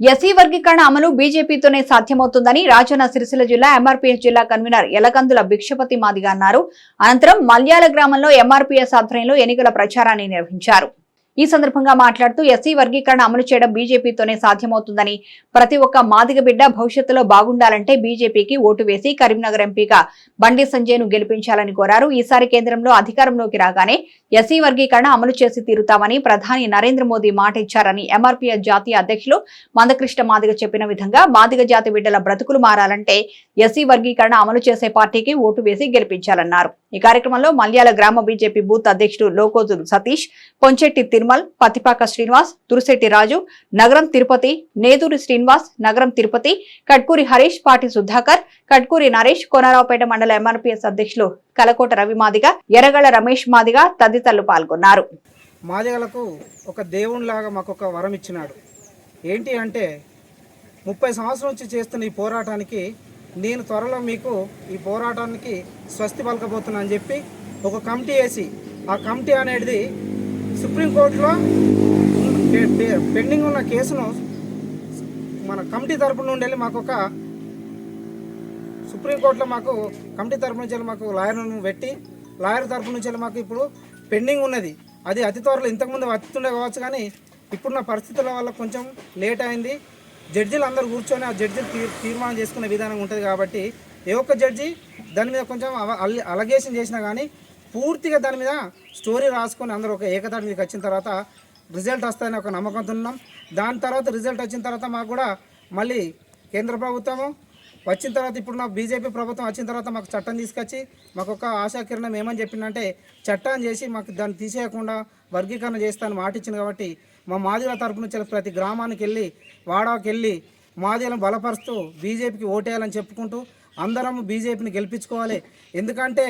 SC వర్గీకరణ అమలు బీజేపీతోనే సాధ్యమవుతుందని రాజన్న సిరిసిల్ల జిల్లా ఎంఆర్పీఎస్ జిల్లా కన్వీనర్ ఎలకందుల భిక్షపతి మాదిగా అన్నారు. అనంతరం మల్యాల గ్రామంలో ఎంఆర్పీఎస్ ఆధ్వర్యంలో ఎన్నికల ప్రచారాన్ని నిర్వహించారు. ఈ సందర్భంగా మాట్లాడుతూ ఎస్సీ వర్గీకరణ అమలు చేయడం బీజేపీతోనే సాధ్యమవుతుందని. ప్రతి ఒక్క మాదిగ బిడ్డ భవిష్యత్తులో బాగుండాలంటే బీజేపీకి ఓటు వేసి కరీంనగర్ ఎంపీగా బండి సంజయ్ను గెలిపించాలని కోరారు. ఈసారి కేంద్రంలో అధికారంలోకి రాగానే ఎస్సీ వర్గీకరణ అమలు చేసి తీరుతామని ప్రధాని నరేంద్ర మోదీ మాట ఇచ్చారని ఎంఆర్పీఎస్ జాతీయ అధ్యక్షులు మందకృష్ణ మాదిగ చెప్పిన విధంగా మాదిగ జాతి బిడ్డల బ్రతుకులు మారాలంటే ఎస్సీ వర్గీకరణ అమలు చేసే పార్టీకి ఓటు వేసి గెలిపించాలన్నారు. ఈ కార్యక్రమంలో మల్యాల గ్రామ బీజేపీ బూత్ అధ్యక్షుడు లోకోజు సతీష్ పొంచెట్టి తిరుమల్ పతిపాక శ్రీనివాస్ తురుశెట్టి రాజు నగరం తిరుపతి నేదూరి శ్రీనివాస్ నగరం తిరుపతి కట్కూరి హరీష్ పాటి సుధాకర్ కట్కూరి నరేష్ కోనరావుపేట మండల ఎంఆర్పీఎస్ అధ్యక్షులు కలకోట రవి మాదిగ ఎర్రగళ్ళ రమేష్ మాదిగ తదితరులు పాల్గొన్నారు. మాదిగలకు ఒక దేవునిలాగా మాకు ఒక వరం ఇచ్చినాడు. ఏంటి అంటే ముప్పై సంవత్సరం నుంచి చేస్తున్న ఈ పోరాటానికి నేను త్వరలో మీకు ఈ పోరాటానికి స్వస్తి పలకబోతున్నా అని చెప్పి ఒక కమిటీ వేసి ఆ కమిటీ అనేది సుప్రీంకోర్టులో పెండింగ్ ఉన్న కేసును మన కమిటీ తరపు నుండి వెళ్ళి మాకు ఒక సుప్రీంకోర్టులో మాకు కమిటీ తరపు నుంచి వెళ్ళి మాకు లాయర్ను పెట్టి లాయర్ తరపు నుంచి వెళ్ళి మాకు ఇప్పుడు పెండింగ్ ఉన్నది. అది అతి త్వరలో ఇంతకుముందు వస్తుండే కావచ్చు కానీ ఇప్పుడున్న పరిస్థితుల వల్ల కొంచెం లేట్ అయింది. జడ్జీలు అందరూ కూర్చొని ఆ జడ్జిలు తీ తీర్మానం చేసుకునే విధానం ఉంటుంది కాబట్టి ఏ ఒక్క జడ్జి దాని మీద కొంచెం అలగేషన్ చేసినా కానీ పూర్తిగా దాని మీద స్టోరీ రాసుకొని అందరూ ఒక ఏకతాటి మీదకి వచ్చిన తర్వాత రిజల్ట్ వస్తాయని ఒక నమ్మకంతో ఉన్నాం దాని తర్వాత రిజల్ట్ వచ్చిన తర్వాత మాకు కూడా మళ్ళీ కేంద్ర ప్రభుత్వము వచ్చిన తర్వాత ఇప్పుడు నాకు బీజేపీ ప్రభుత్వం వచ్చిన తర్వాత మాకు చట్టం తీసుకొచ్చి మాకు ఒక ఆశాకిరణం ఏమని చెప్పిందంటే చట్టం చేసి మాకు దాన్ని తీసేయకుండా వర్గీకరణ చేస్తాను మాటిచ్చింది కాబట్టి మా మాదిల తరపు నుంచి ప్రతి గ్రామానికి వెళ్ళి వాడాకి వెళ్ళి మాదిలను బలపరుస్తూ బీజేపీకి ఓటేయాలని చెప్పుకుంటూ అందరం బీజేపీని గెలిపించుకోవాలి. ఎందుకంటే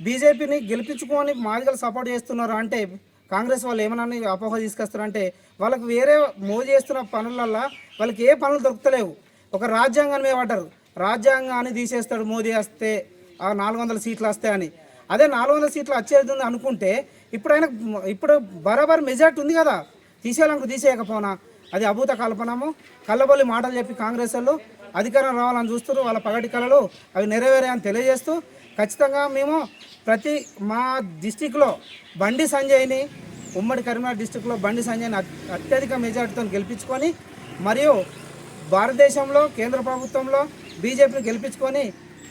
బీజేపీని గెలిపించుకొని మాదిగలు సపోర్ట్ చేస్తున్నారు అంటే కాంగ్రెస్ వాళ్ళు ఏమన్నా అపోహ తీసుకొస్తారంటే వాళ్ళకి వేరే మోదీ చేస్తున్న పనులల్లో వాళ్ళకి ఏ పనులు దొరుకుతలేవు. ఒక రాజ్యాంగాన్ని మీద పడ్డారు. రాజ్యాంగాన్ని తీసేస్తాడు మోదీ వస్తే ఆ నాలుగు వందల సీట్లు వస్తాయని అదే నాలుగు వందల సీట్లు వచ్చేది అనుకుంటే ఇప్పుడు ఆయన ఇప్పుడు బరాబర్ మెజార్టీ ఉంది కదా. తీసేయాలనుకు తీసేయకపోనా? అది అభూత కల్పనము. కళ్ళబొల్లి మాటలు చెప్పి కాంగ్రెస్ వాళ్ళు అధికారం రావాలని చూస్తారు వాళ్ళ పగటి కళలు అవి నెరవేరాయని తెలియజేస్తూ ఖచ్చితంగా మేము ప్రతి మా డిస్టిక్లో బండి సంజయ్ని ఉమ్మడి కరీంనగర్ డిస్టిక్లో బండి సంజయ్ని అత్యధిక మెజార్టీతో గెలిపించుకొని మరియు భారతదేశంలో కేంద్ర ప్రభుత్వంలో బీజేపీని గెలిపించుకొని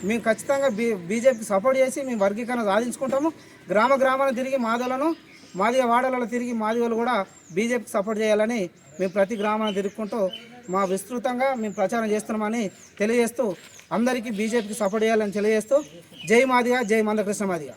మేము ఖచ్చితంగా బీ బీజేపీకి సపోర్ట్ చేసి మేము వర్గీకరణ సాధించుకుంటాము. గ్రామ గ్రామాన్ని తిరిగి మాదలను మాదిగ వాడలలో తిరిగి మాదిగలు కూడా బీజేపీకి సపోర్ట్ చేయాలని మేము ప్రతి గ్రామాన్ని తిరుగుకుంటూ మా విస్తృతంగా మేము ప్రచారం చేస్తున్నామని తెలియజేస్తూ అందరికీ బీజేపీకి సపోర్ట్ చేయాలని తెలియజేస్తూ జై మాదిగ జై మందకృష్ణ మాదిగా.